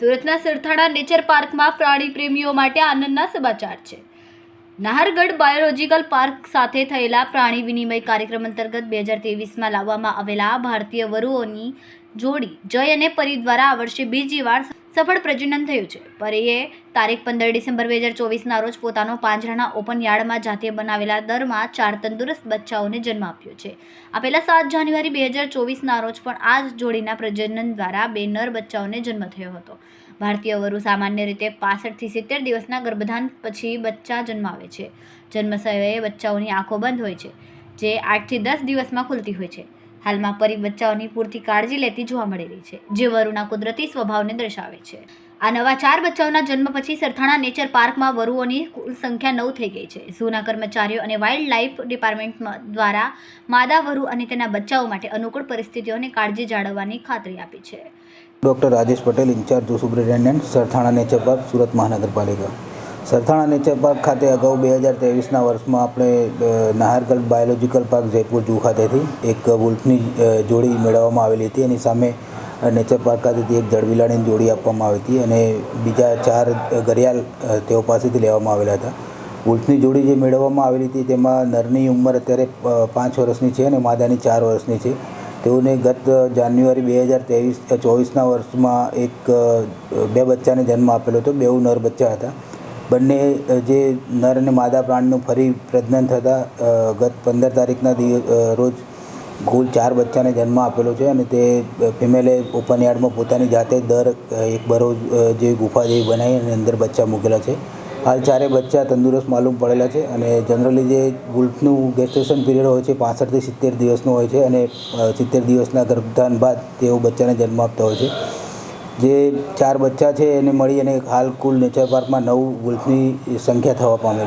સુરતના સિરથાણા નેચર પાર્કમાં પ્રાણી પ્રેમીઓ માટે આનંદના સમાચાર છે. નાહરગઢ બાયોલોજીકલ પાર્ક સાથે થયેલા પ્રાણી વિનિમય કાર્યક્રમ અંતર્ગત બે હજાર તેવીસમાં લાવવામાં આવેલા ભારતીય વરુઓની જોડી જય અને પરી દ્વારા આ વર્ષે બીજી વાર સફળ પ્રજનન થયું છે. પરીએ તારીખ પંદર ડિસેમ્બર બે હજાર ચોવીસના રોજ પોતાનો પાંજરાના ઓપન યાર્ડમાં જાતે બનાવેલા દરમાં ચાર તંદુરસ્ત બચ્ચાઓને જન્મ આપ્યો છે. આ પહેલા સાત જાન્યુઆરી બે હજાર ચોવીસના રોજ પણ આ જ જોડીના પ્રજનન દ્વારા બે નર બચ્ચાઓને જન્મ થયો હતો. ભારતીય વરુ સામાન્ય રીતે પાસઠથી સિત્તેર દિવસના ગર્ભધાન પછી બચ્ચા જન્માવે છે. જન્મ સમયે બચ્ચાઓની આંખો બંધ હોય છે, જે આઠથી દસ દિવસમાં ખુલતી હોય છે. હાલમાં પરી બચ્ચાઓની પૂરતી કાળજી લેતી જોવા મળી રહી છે, જે વરુના કુદરતી સ્વભાવને દર્શાવે છે. આ નવા ચાર બચ્ચાઓના જન્મ પછી સરથાણા નેચર પાર્કમાં વરુઓની કુલ સંખ્યા નવ થઈ ગઈ છે. ઝૂના કર્મચારીઓ અને વાઇલ્ડ લાઇફ ડિપાર્ટમેન્ટ દ્વારા માદા વરુ અને તેના બચ્ચાઓ માટે અનુકૂળ પરિસ્થિતિઓની કાળજી જાળવવાની ખાતરી આપી છે. Doctor Rajesh Patel, incharge superintendent, Sarthana nature park, Surat મહાનગરપાલિકા. સરથાણા નેચર પાર્ક ખાતે અગાઉ બે હજાર ત્રેવીસના વર્ષમાં આપણે Nahargarh biological park Jaipur zoo ખાતેથી એક વુલ્ફની જોડી મેળવવામાં આવેલી હતી. એની સામે નેચર પાર્ક ખાતેથી એક જળબિલાડીની જોડી આપવામાં આવી હતી અને બીજા ચાર ઘડિયાળ તેઓ પાસેથી લેવામાં આવેલા હતા. વુલ્ફની જોડી જે મેળવવામાં આવેલી હતી તેમાં નરની ઉંમર અત્યારે પાંચ વર્ષની છે અને માદાની ચાર વર્ષની છે. તેઓને ગત જાન્યુઆરી બે હજાર ત્રેવીસ ચોવીસના વર્ષમાં એક બે બચ્ચાને જન્મ આપેલો હતો. બેઉ નર બચ્ચા હતા. બંને જે નર અને માદા પ્રાણીનું ફરી પ્રજનન થતાં ગત પંદર તારીખના રોજ કુલ ચાર બચ્ચાને જન્મ આપેલો છે અને તે ફિમેલે ઓપન યાર્ડમાં પોતાની જાતે દર એક બરોજ જે ગુફા જેવી બનાવી અને અંદર બચ્ચા મૂકેલા છે. હાલ ચારે બચ્ચા તંદુરસ્ત માલુમ પડેલા છે અને જનરલી જે ગુલ્ફનું ગેસ્ટેશન પીરિયડ હોય છે પાસઠથી સિત્તેર દિવસનો હોય છે અને સિત્તેર દિવસના ગર્ભધાન બાદ તેઓ બચ્ચાને જન્મ આપતા હોય છે. જે ચાર બચ્ચા છે એને મળી અને હાલ કુલ નેચર પાર્કમાં નવ વુલ્ફની સંખ્યા થવા પામેલી